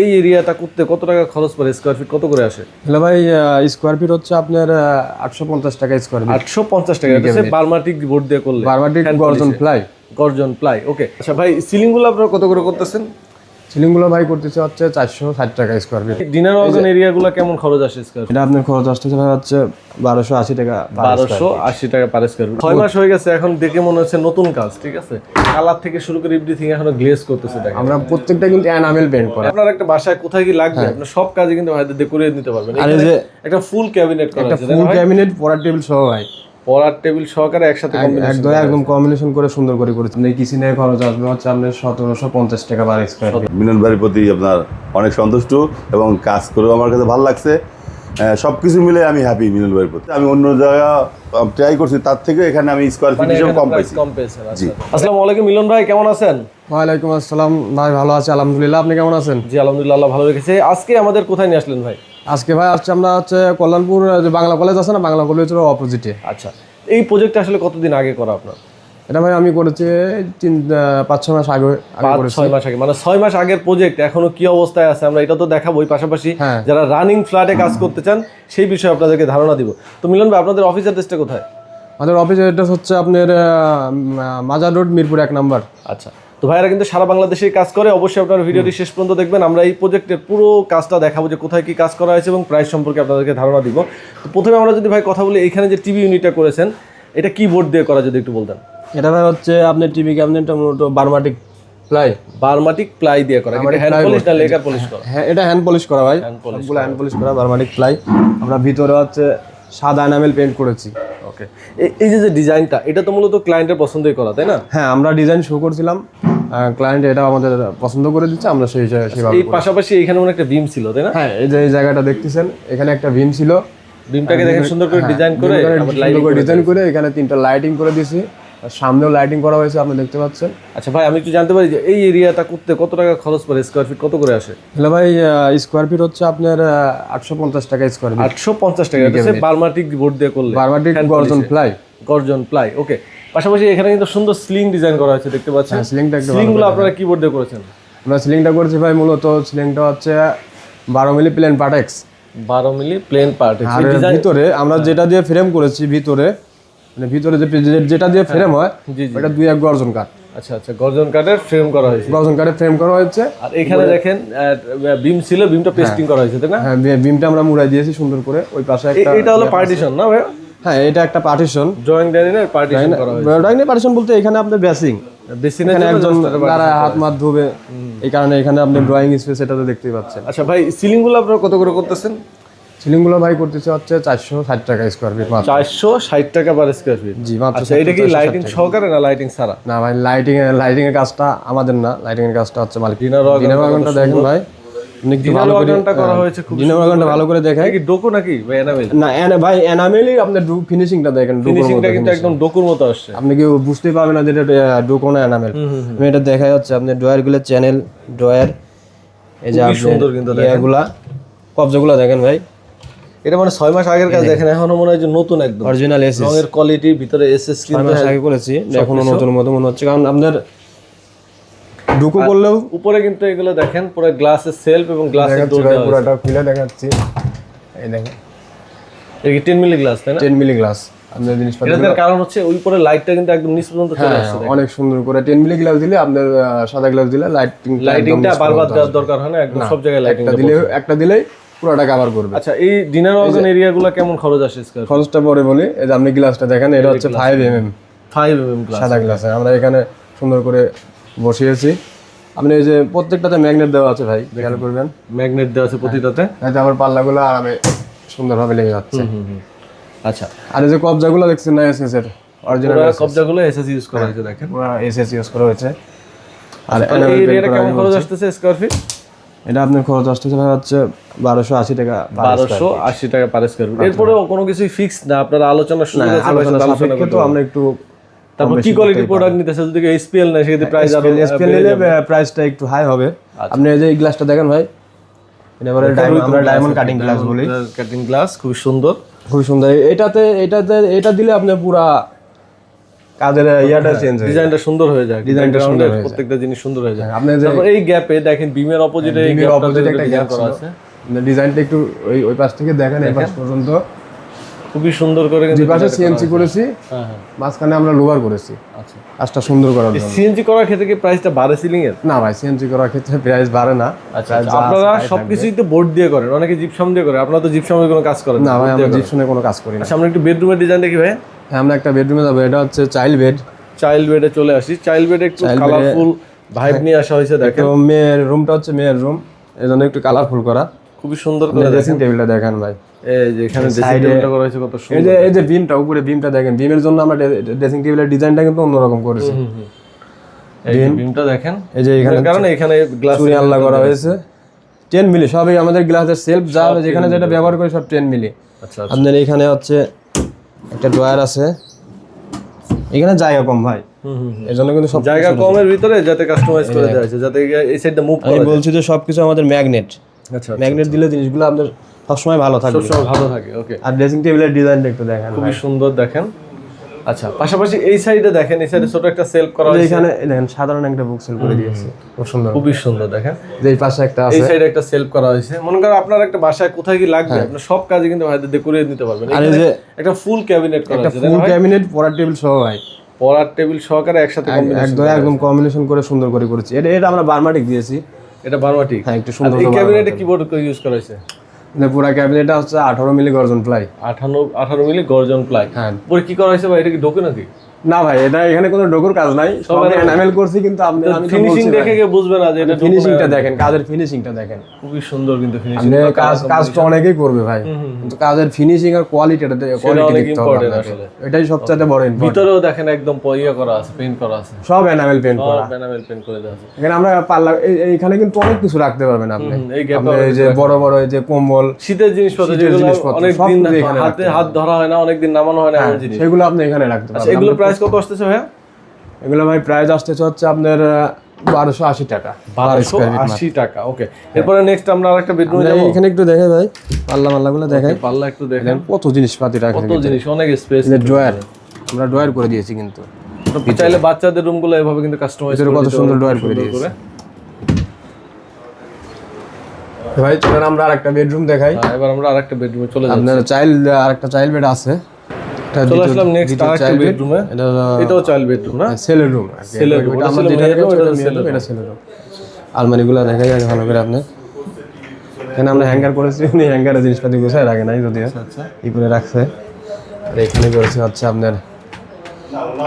এই এরিয়াটা করতে কত টাকা খরচ পড়ে স্কোয়ার ফিট কত করে আসে? হ্যালো ভাই স্কোয়ার ফিট হচ্ছে আপনার আটশো পঞ্চাশ টাকা স্কোয়ার ফিট আটশো পঞ্চাশ টাকা বার্মাটিক বোর্ড দিয়ে করলে। বার্মাটিক গর্জন প্লাই। গর্জন প্লাই ওকে আচ্ছা ভাই সিলিংগুলো আপনারা কত করে করতেছেন? সিলিংগুলো ভাই করতেছে হচ্ছে চারশো ষাট টাকা square feet dinner organ area গুলো কেমন খরচ আসে স্কোয়ার এটা আপনার খরচ আসতেছে ভাই হচ্ছে বারোশো আশি টাকা বারোশো আশি টাকা পার স্কোয়ার ছয় মাস হয়ে গেছে এখন দেখে মনে হচ্ছে নতুন কাজ ঠিক আছে? কালার থেকে শুরু করে এভরিথিং এখনও গ্লেজ করতেছে দেখেন। আমরা প্রত্যেকটা কিন্তু অ্যানামেল পেন্ট করা। আপনার একটা বাসায় কোথায় কি লাগবে আপনার সব কাজে কিন্তু ভাইদের দিয়ে করে নিতে পারবেন। আর এই যে একটা ফুল ক্যাবিনেট করা একটা ফুল ক্যাবিনেট পড়ার টেবিল সহ ভাই। পড়ার টেবিল সহকারে একসাথে একদম একদম কম্বিনেশন করে সুন্দর করে করেছি। এই কিচেনের খরচ আসবে? হচ্ছে আপনার সতেরোশো পঞ্চাশ টাকা পার স্কোয়ার ফিট মিলন ভাইয়ের প্রতি আপনার অনেক সন্তুষ্ট এবং কাজ করেও আমার কাছে ভালো লাগছে। সব কিছু মিলে আমি হ্যাপি মিলন ভাইয়ের প্রতি। আমি অন্য জায়গা ট্রাই করছি তার থেকে এখানে আমি স্কোয়ার ফিট হিসেবে কম পাইছি। আচ্ছা। আসসালামু আলাইকুম মিলন ভাই কেমন আছেন? ওয়ালাইকুম আসসালাম। ভাই ভালো আছে আলহামদুলিল্লাহ। আপনি কেমন আছেন? জি আলহামদুলিল্লাহ ভালো রেখেছে। আজকে আমাদের কোথায় নিয়ে আসলেন ভাই? আজকে ভাই আসছে আমরা হচ্ছে কল্যাণপুর যে বাংলা কলেজ আছে না বাংলা কলেজের অপোজিটে আচ্ছা এই প্রজেক্টটা আসলে কতদিন আগে করা আপনার? এটা ভাই আমি করেছি তিন পাঁচ ছয় মাস আগে ছয় মাস আগে মানে ছয় মাস আগের প্রজেক্ট এখনও কি অবস্থায় আছে আমরা এটা তো দেখাবোই পাশাপাশি হ্যাঁ। যারা রানিং ফ্ল্যাটে কাজ করতে চান সেই বিষয়ে আপনাদেরকে ধারণা দিব। তো মিলন ভাই আপনাদের অফিস অ্যাড্রেসটা কোথায়? আমাদের অফিস অ্যাড্রেস হচ্ছে আপনার মাজার রোড মিরপুর এক নাম্বার। আচ্ছা। তো ভাইরা কিন্তু সারা বাংলাদেশে কাজ করে। অবশ্যই আপনার ভিডিওটি শেষ পর্যন্ত দেখবেন। আমরা এই প্রজেক্টের পুরো কাজটা দেখাবো যে কোথায় কি কাজ করা হয়েছে এবং প্রাইস সম্পর্কে আপনাদেরকে ধারণা দিব। তো প্রথমে আমরা যদি ভাই কথা বলি এখানে যে টিভি ইউনিটটা করেছেন এটা কি বোর্ড দিয়ে করা যদি একটু বলতেন। এটা ভাই হচ্ছে আপনার টিভি ক্যাবিনেটটা মূলত বারমাটিক প্লাই বার্মাটিক প্লাই দিয়ে করা। কিন্তু হ্যান্ড পলিশ না লেকার পলিশ করা? হ্যাঁ এটা হ্যান্ড পলিশ করা ভাই। হ্যান্ড পলিশ করা। বারমাটিক প্লাই আমরা ভিতরে হচ্ছে সাদা এনামেল পেন্ট করেছি। ওকে এই যে যে ডিজাইনটা এটা তো মূলত ক্লায়েন্টের পছন্দই করা তাই না? হ্যাঁ আমরা ডিজাইন শো করছিলাম ক্লায়েন্ট এটা আমাদের পছন্দ করে দিচ্ছে আমরা সেই হিসাবে সেভাবে এই পাশাপাশি এখানে মনে একটা বিম ছিল তাই না? হ্যাঁ এই যে এই জায়গাটা দেখতেছেন এখানে একটা ভিম ছিল। বিমটাকে দেখেন সুন্দর করে ডিজাইন করে lighting করে ডিজাইন করে এখানে তিনটা লাইটিং করে দিয়েছি। সামনেও লাইটিং করা হয়েছে আপনি দেখতে পাচ্ছেন। আচ্ছা ভাই আমি একটু জানতে পারি যে এই এরিয়াটা করতে কত টাকা খরচ পড়ে? স্কোয়ার ফিট কত করে আসে? হ্যালো ভাই স্কোয়ার ফিট হচ্ছে আপনার আটশো পঞ্চাশ টাকা স্কোয়ার ফিট আটশো পঞ্চাশ টাকা বার্মাটিক বোর্ড দিয়ে করলে। বারবাটিক গর্জন ফ্লাই গর্জন প্লাই ওকে পাশাপাশি এখানে কিন্তু সুন্দর স্লিং ডিজাইন করা হয়েছে দেখতে পাচ্ছেন। হ্যাঁ সিলিংটা একটু স্লিংগুলো আপনারা কি বোর্ড দিয়ে করেছেন? আমরা সিলিংটা করেছি ভাই মূলত সিলিংটা হচ্ছে বারো মিলি প্লেন পাটেক্স বারো মিলি প্লেন পার্ট ভিতরে আমরা যেটা দিয়ে ফ্রেম করেছি ভিতরে মানে ভিতরে যে যেটা দিয়ে ফ্রেম হয় জি। ওটা দুই এক গর্জন কাঠ। আচ্ছা আচ্ছা গর্জন কাঠের ফ্রেম করা হয়েছে। গর্জন কাঠে ফ্রেম করা হয়েছে। আর এখানে দেখেন বিম ছিল বিমটা পেস্টিং করা হয়েছে তাই না? হ্যাঁ বিমটা আমরা মুড়াই দিয়েছি সুন্দর করে। ওই পাশে একটা এটা হলো পার্টিশন না ভাই হ্যাঁ এটা একটা পার্টিশন ড্রয়িং ডাইনিংয়ের পার্টিশন করা হয়েছে। ড্রয়িং পার্টিশন বলতে এখানে আপনার বেসিং বেসিনের এখানে জন্য একজন দ্বারা হাত মাত ধোবে। এই কারণে এখানে আপনি ড্রয়িং স্পেস এটা তো দেখতেই পাচ্ছেন। আচ্ছা ভাই সিলিংগুলো আপনারা কত করে করতেছেন? সিলিংগুলো ভাই করতেছে হচ্ছে চারশো ষাট টাকা স্কোয়ার ফিট চারশো ষাট টাকা পার স্কোয়ার ফিট জি মাত্র আচ্ছা এটা কি লাইটিং সহকারে না লাইটিং ছাড়া? না ভাই লাইটিং লাইটিং এর কাজটা আমাদের না লাইটিং এর কাজটা হচ্ছে মালিক। ডিনার ওয়াগনটা দেখেন ভাই করা হয়েছে খুব ভালো করে দেখাই কি ডোকো নাকি? না ভাই আপনার ফিনিশিংটা দেখেন ফিনিশিংটা কিন্তু একদম ডোকুর মতো আসছে। আপনি কি বুঝতেই পারবেন না যে এটা ডোকো না এনামেল। আমি এটা দেখাই হচ্ছে আপনি ড্রয়ারগুলো চ্যানেল ড্রয়ার এই যে আপনি সুন্দর কিন্তু দেখেন। এগুলা কবজাগুলো দেখেন ভাই। এটা মানে ছয় মাস আগের কাজ দেখেন এখনও মনে হয় যে নতুন একদম। অরিজিনাল এসএস রঙের কোয়ালিটি ভিতরে এসএস ছয় মাস আগে করেছি এখনও নতুন মতো মনে হচ্ছে। কারণ আপনার করলেও উপরে কিন্তু এগুলো দেখেন পুরো গ্লাসের সেলফ এবং গ্লাসের পুরোটা খুলে দেখাচ্ছি। এই দেখেন। এটা কি 10 মিলি গ্লাস তাই না? টেন মিলি গ্লাস আপনার জিনিসপত্র এটার কারণ হচ্ছে ওই পরে লাইটটা কিন্তু একদম নিচ পর্যন্ত চলে হ্যাঁ, আসছে অনেক সুন্দর করে টেন মিলি গ্লাস দিলে আপনার সাদা গ্লাস দিলে লাইটিং লাইটিংটা বারবার দেওয়ার দরকার হয় না একদম সব জায়গায় লাইটিং একটা দিলে একটা দিলেই পুরোটা কভার করবে। আচ্ছা এই ডিনার অর্গান এরিয়াগুলো কেমন খরচ আসে স্কয়ার খরচটা পরে বলি এই যে আপনি গ্লাসটা দেখেন এটা হচ্ছে five M M 5 MM glass সাদা গ্লাস আমরা এখানে সুন্দর করে বসিয়েছি। আপনি এই যে প্রত্যেকটাতে ম্যাগনেট দেওয়া আছে ভাই খেয়াল করবেন। ম্যাগনেট দেওয়া আছে প্রতিটাতে। যাতে আমার পাল্লাগুলো আরামে সুন্দরভাবে লেগে যাচ্ছে। আচ্ছা। আর এই যে কবজাগুলো দেখছেন না এসএস এর? অরিজিনাল কবজাগুলো এসএস ইউজ করা হয়েছে দেখেন। এসএস ইউজ করা হয়েছে। আর আর এই এরিয়াটা কেমন খরচ আসতেছে স্কয়ার ফিট এটা আপনার খরচ আসতেছে হচ্ছে বারোশো আশি টাকা বারোশো আশি টাকা পার স্কয়ার ফিট এরপরেও কোনো কিছু ফিক্স না আপনারা আলোচনা আলোচনা তো আমরা একটু তারপর কি কোয়ালিটি প্রোডাক্ট নিতেছে? যদি এসপিএল না সেক্ষেত্রে প্রাইস আরও এসপিএল নিলে প্রাইসটা একটু হাই হবে। আপনি এই যে এই গ্লাসটা দেখেন ভাই এটা বলে ডায়মন্ড আমরা ডায়মন্ড কাটিং গ্লাস বলি। কাটিং গ্লাস খুব সুন্দর। খুব সুন্দর। এটাতে এটাতে এটা দিলে আপনি পুরা কাজের ইয়াটা চেঞ্জ হয়ে ডিজাইনটা সুন্দর হয়ে যায় ডিজাইনটা সুন্দর হয়ে। প্রত্যেকটা জিনিস সুন্দর হয়ে যায় আপনি তারপর এই গ্যাপে দেখেন বিমের অপোজিটে এই অপোজিটে একটা গ্যাপ করা আছে। ডিজাইনটা একটু ওই ওই পাশ থেকে দেখেন এই পাশ পর্যন্ত। খুবই সুন্দর করে কিন্তু পাশে সিএনসি করেছি হ্যাঁ হ্যাঁ। মাঝখানে আমরা লোভার করেছি। আচ্ছা। কাজটা সুন্দর করার জন্য। সিএনজি করার ক্ষেত্রে কি প্রাইসটা বাড়ে সিলিং এর না ভাই সিএনসি করার ক্ষেত্রে প্রাইস বাড়ে না। আচ্ছা আছে আপনারা সবকিছুই তো বোর্ড দিয়ে করেন অনেকে জিপসাম দিয়ে করে। আপনারা তো জিপসামের কোনো কাজ করেন না ভাই আমরা জিপসনে কোনো কাজ করি না। আচ্ছা আমরা একটু বেডরুমের ডিজাইন দেখি ভাই হ্যাঁ, আমরা একটা বেডরুমে যাব এটা হচ্ছে চাইল্ড বেড চাইল্ড বেডে চলে আসি। চাইল্ড বেডে একটু কালারফুল ভাইব নিয়ে আসা হয়েছে দেখেন। মেয়ের রুমটা হচ্ছে মেয়ের রুম এই জন্য একটু কালারফুল করা। খুবই সুন্দর করে ড্রেসিং টেবিলটা দেখেন ভাই। এই যে এখানে ড্রেসিং টেবিলটা করা হয়েছে কত সুন্দর এই যে এই যে বিমটা উপরে বিমটা দেখেন। বিমের জন্য আমরা ড্রেসিং টেবিলের ডিজাইনটা কিন্তু অন্যরকম করেছি। এই বিমটা দেখেন। এই যে এখানে কারণে এখানে গ্লাস চুরি আল্লাহ করা হয়েছে। টেন মিলি সবই আমাদের গ্লাসের সেলফ যা যেখানে যেটা ব্যবহার করি সব টেন মিলি আচ্ছা। আপনার এখানে হচ্ছে একটা ড্রয়ার আছে। এখানে জায়গা কম ভাই। এই জন্য কিন্তু সব জায়গা কমের ভিতরে যাতে কাস্টমাইজ করে দেওয়া হয়েছে যাতে এই সাইডটা মুভ আমি করা যায়। বলছি যে সবকিছু আমাদের ম্যাগনেট আচ্ছা ম্যাগনেট দিলে জিনিসগুলো আমাদের সবসময় ভালো থাকে সবসময় ভালো থাকে ওকে আর ড্রেসিং টেবিলের ডিজাইনটা একটু দেখেন খুবই সুন্দর দেখেন। আচ্ছা পাশাপাশি এই সাইডে দেখেন এই সাইডে ছোট একটা সেলফ করা হয়েছে। এখানে দেখেন সাধারণ একটা বুক সেল করে দিয়েছে। খুব সুন্দর। খুবই সুন্দর দেখেন। যে এই পাশে একটা এই সাইডে একটা সেলফ করা হয়েছে। মনে করেন আপনার একটা বাসায় কোথায় কি লাগবে আপনি সব কাজে কিন্তু ভাইদের দিয়ে করে নিতে পারবেন। আর এই যে একটা ফুল ক্যাবিনেট করা একটা ফুল ক্যাবিনেট পড়ার টেবিল সহ ভাই। পড়ার টেবিল সহকারে একসাথে একদম একদম কম্বিনেশন করে সুন্দর করে করেছি। এটা এটা আমরা বার্মাটিক দিয়েছি। এটা বারমাটিক। হ্যাঁ একটু সুন্দর এই ক্যাবিনেটে কিবোর্ড ইউজ করা হয়েছে? পুরো ক্যাবিনেটটা হচ্ছে আঠারো মিলি গর্জন প্লাই আঠারো আঠারো মিলি গর্জন প্লাই হ্যাঁ। পরে কি করা হয়েছে ভাই? এটা কি ঢোকে নাকি? না ভাই এটা এখানে কোনো ডোকুর কাজ নাই। সব এনামেল করছি কিন্তু আপনি আমি ফিনিশিং দেখে কেউ বুঝবে না যে এটা ফিনিশিংটা দেখেন কাজের ফিনিশিংটা দেখেন। খুবই সুন্দর কিন্তু ফিনিশিং আপনি কাজ কাজটা অনেকেই করবে ভাই। কিন্তু কাজের ফিনিশিং আর কোয়ালিটিটা কোয়ালিটি অনেক দেখতে হবে আসলে। এটাই সবচেয়ে বড় ইম্পর্টেন্ট ভিতরেও দেখেন একদম ইয়ে করা আছে পেইন্ট করা আছে। সব এনামেল পেন্ট করা। সব এনামেল পেইন্ট করে দেওয়া আছে। এখানে আমরা পাল্লা এইখানে কিন্তু অনেক কিছু রাখতে পারবেন আপনি। এই যে বড় বড় এই যে কম্বল শীতের জিনিসপত্র যেগুলো অনেক দিন হাতে হাত ধরা হয় না অনেক দিন নামানো হয় না এমন জিনিস। সেগুলো আপনি এখানে রাখতে আচ্ছা পারবেন। এগুলো প্রাইস কত আসতেছে ভাইয়া? এগুলো ভাই প্রাইস আসতেছে হচ্ছে আপনার বারোশো আশি টাকা। বারোশো আশি টাকা ওকে এরপরে নেক্সট আমরা আরেকটা বেডরুমে যাব। এখানে একটু দেখে ভাই পাল্লা মাল্লাগুলো দেখাই। পাল্লা একটু দেখেন কত জিনিসপাতি রাখা কত জিনিস অনেক স্পেস ড্রয়ার আমরা ড্রয়ার করে দিয়েছি কিন্তু। চাইলে বাচ্চাদের রুমগুলো এভাবে কিন্তু কাস্টমাইজ ভিতরে কত সুন্দর ড্রয়ার করে দিয়েছি। ভাই চলেন আমরা আরেকটা বেডরুম দেখাই। হ্যাঁ, এবার আমরা আরেকটা বেডরুমে চলে যাচ্ছি। আপনার চাইল্ড আরেকটা চাইল্ড বেড আছে। চলে আসলাম নেক্সট আরেকটা বেডরুমে এটাও চাইল্ড বেডরুম না? রুম আমরা যেটা মেয়ের এটা এটা ছেলের রুম আলমারিগুলো দেখাই আগে ভালো করে আপনি। এখানে আমরা হ্যাঙ্গার করেছি উনি হ্যাঙ্গারে জিনিসপাতি গুছায় রাখে নাই যদিও। আচ্ছা এই করে রাখছে। আর এখানে করেছে হচ্ছে আপনার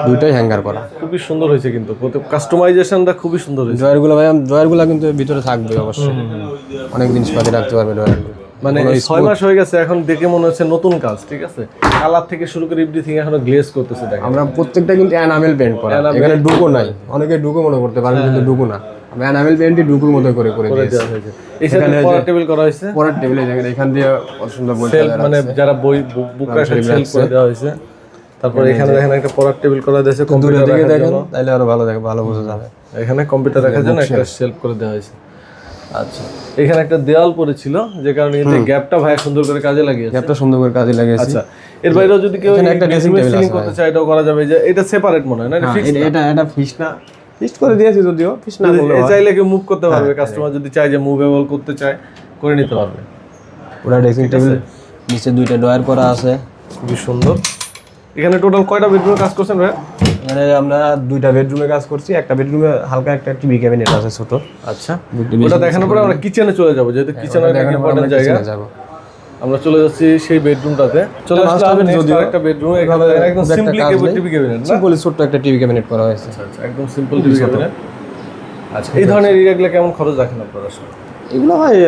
দুইটাই হ্যাঙ্গার করা। খুবই সুন্দর হয়েছে কিন্তু। কাস্টমাইজেশনটা খুবই সুন্দর হয়েছে। ড্রয়ারগুলো ভাই ড্রয়ারগুলো কিন্তু ভিতরে থাকবে অবশ্যই। অনেক জিনিসপাতি রাখতে পারবে ড্রয়ারগুলো। মানে ছয় মাস হয়ে গেছে এখন দেখে মনে হচ্ছে নতুন কাজ ঠিক আছে? কালার থেকে শুরু করে এভরিথিং এখনও গ্লেজ করতেছে দেখেন। আমরা প্রত্যেকটা কিন্তু অ্যানামেল পেন্ট করা। এখানে ডুকো নাই। অনেকে ডুকো মনে করতে পারেন কিন্তু ডুকো না। আমরা অ্যানামেল পেন্টই ডুকুর মতো করে করে দিয়েছি। সাথে পড়ার টেবিল করা হয়েছে? পরের টেবিলে দেখেন এখান দিয়ে কত সুন্দর বই সেলফ মানে যারা বই বুক সেলফ করে দেওয়া হয়েছে। তারপর এখানে দেখেন একটা পড়ার টেবিল করা দিয়েছে কম্পিউটার দিকে দেখেন তাইলে আরও ভালো দেখে ভালো বোঝা যাবে। এখানে কম্পিউটার রাখার জন্য একটা শেলফ করে দেওয়া হয়েছে। আচ্ছা। এখানে একটা দেওয়াল পড়েছিল যে কারণে কিন্তু গ্যাপটা ভাই সুন্দর করে কাজে লাগিয়েছে। একটা সুন্দর করে কাজে লাগিয়েছি। আচ্ছা এর বাইরেও যদি কেউ এখানে একটা সিলিং আছে করতে চায় এটাও করা যাবে। যে এটা সেপারেট মনে হয় না? এটা হ্যাঁ, এটা- ফিস না। ফিস করে দিয়েছি যদিও ফিস না করলে চাইলে কেউ মুভ করতে পারবে কাস্টমার যদি চায় যে মুভেবল করতে চায় করে নিতে পারবে। পুরো ড্রেসিং টেবিল নিচে দুইটা ড্রয়ার করা আছে। খুবই সুন্দর। এখানে টোটাল কয়টা বেডরুমে কাজ করছেন ভাই এখানে আমরা দুইটা বেডরুমে কাজ করছি একটা বেডরুমে হালকা একটা টিভি ক্যাবিনেট আছে ছোট। আচ্ছা। ওটা দেখানোর পরে আমরা কিচেনে চলে যাব যেহেতু কিচেন একটা দেখানোর পর ইম্পর্টেন্ট জায়গা। আমরা চলে যাচ্ছি সেই বেডরুমটাতে চলে আসলাম যদিও। আরেকটা বেডরুম এখানে একদম একটা সিম্পলি। টিভি ক্যাবিনেট না? সিম্পলি ছোট্ট একটা টিভি ক্যাবিনেট করা হয়েছে। আচ্ছা একদম সিম্পল টিভি ক্যাবিনেট আচ্ছা এই ধরনের এরিয়াগুলো কেমন খরচ রাখেন আপনারা? আসলে এগুলো মানে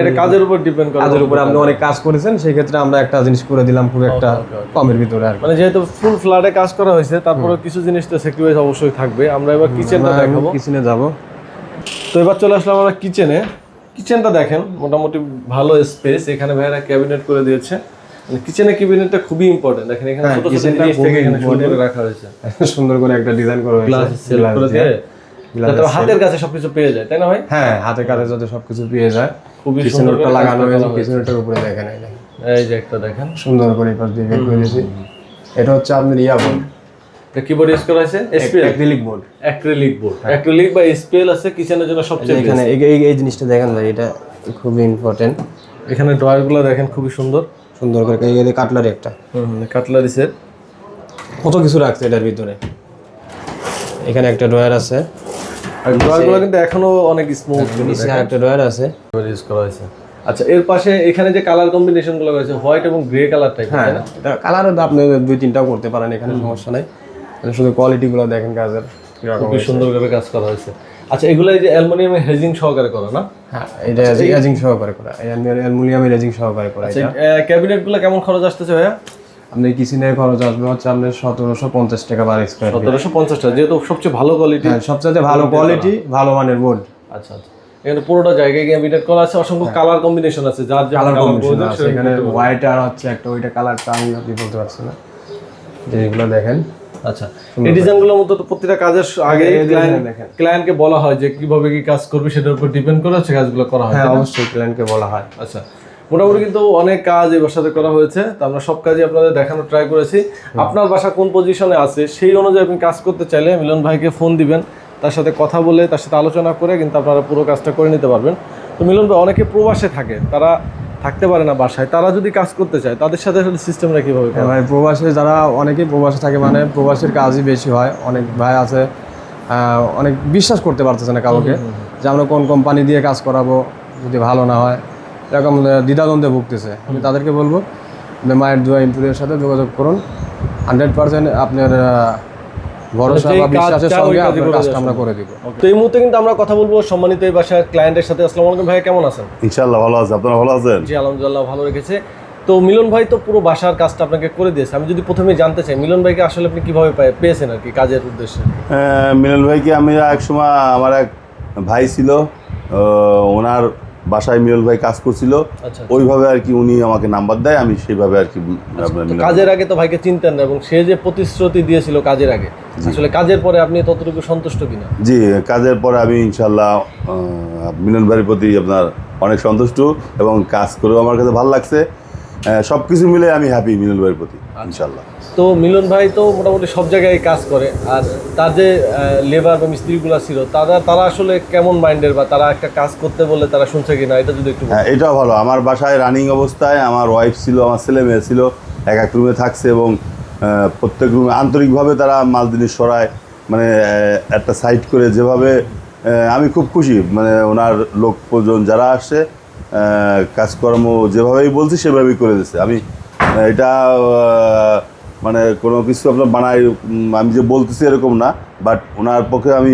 এটা কাজের উপর ডিপেন্ড করে কাজের উপরে আপনি অনেক কাজ করেছেন সেই ক্ষেত্রে আমরা একটা জিনিস করে দিলাম খুব একটা কমের ভিতরে আর মানে যেহেতু ফুল ফ্ল্যাটে কাজ করা হয়েছে তারপরে কিছু জিনিস তো স্যাক্রিফাইস অবশ্যই থাকবে। আমরা এবার কিচেনটা দেখাবো। কিচেনে যাব। তো এবার চলে আসলাম আমরা কিচেনে কিচেনটা দেখেন মোটামুটি ভালো স্পেস এখানে ভাইরা ক্যাবিনেট করে দিয়েছে। মানে কিচেনে ক্যাবিনেটটা খুবই ইম্পর্টেন্ট দেখেন এখানে ছোট ছোট জিনিস থেকে এখানে সুন্দর করে রাখা হয়েছে। সুন্দর করে একটা ডিজাইন করা হয়েছে। গ্লাস সেল করে দিয়ে। যাতে হাতের কাছে সবকিছু পেয়ে যায় তাই না ভাই? হ্যাঁ হাতে কাছে যাতে সবকিছু পেয়ে যায়। খুবই সুন্দর লাগানো হয়েছে উপরে দেখেন এই যে একটা দেখেন। সুন্দর করে পাশ দিয়ে বের করে দিয়েছি। এটা হচ্ছে আপনার ইয়া বোর্ড। এটা কিবোর্ড ইউজ করা হয়েছে? SPL acrylic board. Acrylic board. Acrylic বা এসপিএল আছে কিচেনের জন্য সবচেয়ে এখানে এই- এই জিনিসটা দেখেন ভাই এটা খুবই ইম্পর্টেন্ট। এখানে ড্রয়ারগুলো দেখেন খুবই সুন্দর। সুন্দর করে এই কাটলারি একটা। কাটলারি সেট কত কিছু রাখছে এটার ভিতরে? এখানে একটা ড্রয়ার আছে। ড্রয়ারগুলো কিন্তু এখনও অনেক স্মুথ নিচে একটা ড্রয়ার আছে। ইউজ করা হয়েছে। আচ্ছা এর পাশে এখানে যে কালার কম্বিনেশনগুলো রয়েছে হোয়াইট এবং গ্রে কালার টাইপ হ্যাঁ এটা কালারও আপনি দুই তিনটাও করতে পারেন এখানে সমস্যা নাই। মানে শুধু কোয়ালিটিগুলো দেখেন কাজের খুবই কাজ করা হয়েছে। আচ্ছা এগুলো এই যে অ্যালুমিনিয়ামের হেজিং সহকারে করা না? হ্যাঁ এটা এজিং সহকারে করা। অ্যালুমিনিয়ামের এজিং সহকারে করা গুলো কেমন খরচ আসতেছে ভাইয়া? আপনি কিচেনের খরচ আসবে হচ্ছে আপনার সতেরোশো পঞ্চাশ টাকা পার স্কোয়ার সতেরোশো পঞ্চাশ টাকা যেহেতু সবচেয়ে ভালো কোয়ালিটি হ্যাঁ সবচেয়ে ভালো কোয়ালিটি ভালো। মানের বোর্ড আচ্ছা আচ্ছা। এখানে পুরোটা জায়গায় ক্যাবিনেট করা আছে অসংখ্য কালার কম্বিনেশন আছে যার যার কালার কম্বিনেশন আছে। এখানে হোয়াইট আর হচ্ছে একটা ওইটা কালারটা আমি আপনি বলতে পারছি না। যেগুলো দেখেন। আচ্ছা এই ডিজাইনগুলোর মধ্যে তো প্রতিটা কাজের আগে। ক্লায়েন্টকে বলা হয় যে কীভাবে কি কাজ করবে সেটার উপর ডিপেন্ড করে হচ্ছে কাজগুলো করা হয় হ্যাঁ অবশ্যই ক্লায়েন্টকে বলা হয়। আচ্ছা। মোটামুটি কিন্তু অনেক কাজ এই বাসাতে করা হয়েছে তো আমরা সব কাজই আপনাদের দেখানোর ট্রাই করেছি। আপনার বাসা কোন পজিশনে আছে সেই অনুযায়ী আপনি কাজ করতে চাইলে মিলন ভাইকে ফোন দিবেন তার সাথে কথা বলে তার সাথে আলোচনা করে কিন্তু আপনারা পুরো কাজটা করে নিতে পারবেন। তো মিলন ভাই অনেকে প্রবাসে থাকে তারা থাকতে পারে না বাসায় তারা যদি কাজ করতে চায় তাদের সাথে আসলে সিস্টেমটা কীভাবে করে? এবার প্রবাসে যারা অনেকেই প্রবাসে থাকে মানে প্রবাসের কাজই বেশি হয় অনেক ভাই আছে অনেক বিশ্বাস করতে পারতেছে না কাউকে যে আমরা কোন কোম্পানি দিয়ে কাজ করাবো যদি ভালো না হয়। এরকম দ্বিধাদ্বন্দ্বে ভুগতেছে। আমি তাদেরকে বলব যে মায়ের দোয়া ইম্পুরের সাথে যোগাযোগ করুন। হান্ড্রেড পার্সেন্ট আপনার ভরসা বা বিশ্বাসের সঙ্গে আপনার করে কাজটা আমরা করে দিব। তো এই মুহূর্তে কিন্তু আমরা কথা বলব সম্মানিত এই বাসার ক্লায়েন্টের সাথে। আসসালামু আলাইকুম ভাই কেমন আছেন? ভালো আছে। আপনারা ভালো আছেন? জি আলহামদুলিল্লাহ ভালো রেখেছে। তো মিলন ভাই তো পুরো বাসার কাজটা আপনাকে করে দিয়েছে। আমি যদি প্রথমে জানতে চাই মিলন ভাইকে আসলে আপনি কীভাবে পেয়েছেন আর কি কাজের উদ্দেশ্যে? আহ, মিলন ভাইকে আমি এক সময় আমার এক ভাই ছিল ওনার বাসায় মিলন ভাই কাজ করছিল আচ্ছা। ওইভাবে আর কি উনি আমাকে নাম্বার দেয় আমি সেইভাবে আর কি আপনার কাজের আগে তো ভাইকে চিনতেন না এবং সে যে প্রতিশ্রুতি দিয়েছিল কাজের আগে আসলে কাজের পরে আপনি ততটুকু সন্তুষ্ট কিনা? জি কাজের পরে আমি ইনশাল্লাহ মিলন ভাইয়ের প্রতি আপনার অনেক সন্তুষ্ট এবং কাজ করেও আমার কাছে ভালো লাগছে। সব কিছু মিলে আমি হ্যাপি মিলন ভাইয়ের প্রতি ইনশাল্লাহ। তো মিলন ভাই তো মোটামুটি সব জায়গায় কাজ করে আর তার যে লেবার বা মিস্ত্রিগুলো ছিল তারা তারা আসলে কেমন মাইন্ডের বা তারা একটা কাজ করতে বলে তারা শুনছে কিনা এটা যদি একটু হ্যাঁ এটাও ভালো। আমার বাসায় রানিং অবস্থায় আমার ওয়াইফ ছিল আমার ছেলে মেয়ে ছিল এক এক রুমে থাকছে এবং প্রত্যেক রুমে আন্তরিকভাবে তারা মাল জিনিস সরায় মানে একটা সাইড করে যেভাবে আমি খুব খুশি মানে ওনার লোক প্রজন যারা আসছে কাজকর্ম যেভাবেই বলছি সেভাবেই করে দিচ্ছে আমি এটা মানে কোনো কিছু আপনার বানাই আমি যে বলতেছি এরকম না বাট ওনার পক্ষে আমি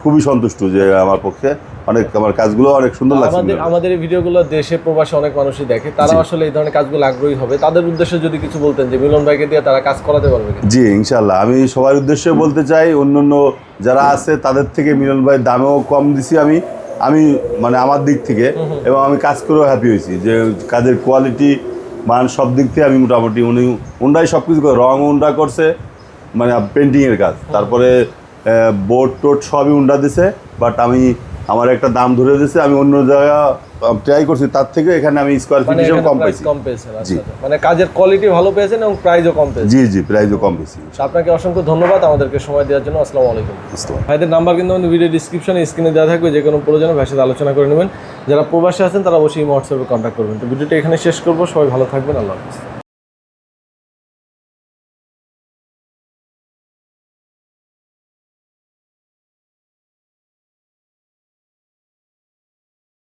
খুবই সন্তুষ্ট যে আমার পক্ষে অনেক আমার কাজগুলো অনেক সুন্দর লাগছে। আমাদের আমাদের এই ভিডিওগুলো দেশে প্রবাসে অনেক মানুষই দেখে তারা আসলে এই ধরনের কাজগুলো আগ্রহী হবে। তাদের উদ্দেশ্যে যদি কিছু বলতেন যে মিলন ভাইকে দিয়ে তারা কাজ করাতে পারবে? জি ইনশাল্লাহ আমি সবার উদ্দেশ্যে বলতে চাই অন্য অন্য যারা আছে তাদের থেকে মিলন ভাই দামেও কম দিছি আমি। আমি মানে আমার দিক থেকে এবং আমি কাজ করেও হ্যাপি হয়েছি যে কাজের কোয়ালিটি মান সব দিক থেকে আমি মোটামুটি উনি উন্ডাই সব কিছু করে রং উন্ডা করছে মানে পেন্টিংয়ের কাজ। তারপরে বোর্ড টোড সবই উন্ডা দিছে বাট আমি আমার একটা দাম ধরে দিছে আমি অন্য জায়গা ট্রাই করছি তার থেকে এখানে আমি স্কোয়ার ফিট হিসেবে কম পাইছি কম পেয়েছেন আচ্ছা, জি। আচ্ছা। মানে কাজের কোয়ালিটি ভালো পেয়েছেন এবং প্রাইসও কম পেয়েছেন। জি জি প্রাইসও কম পেয়েছি। আপনাকে অসংখ্য ধন্যবাদ আমাদেরকে সময় দেওয়ার জন্য। আসসালামু আলাইকুম। আসসালাম। ভাইদের নাম্বার কিন্তু আমাদের ভিডিও ডিসক্রিপশনে স্ক্রিনে দেওয়া থাকবে যে কোনো প্রয়োজনে ভাইয়ের সাথে আলোচনা করে নেবেন। যারা প্রবাসী আছেন তারা অবশ্যই হোয়াটসঅ্যাপে কন্ট্যাক্ট করবেন। তো ভিডিওটা এখানে শেষ করব। সবাই ভালো থাকবেন। আল্লাহ হাফিজ।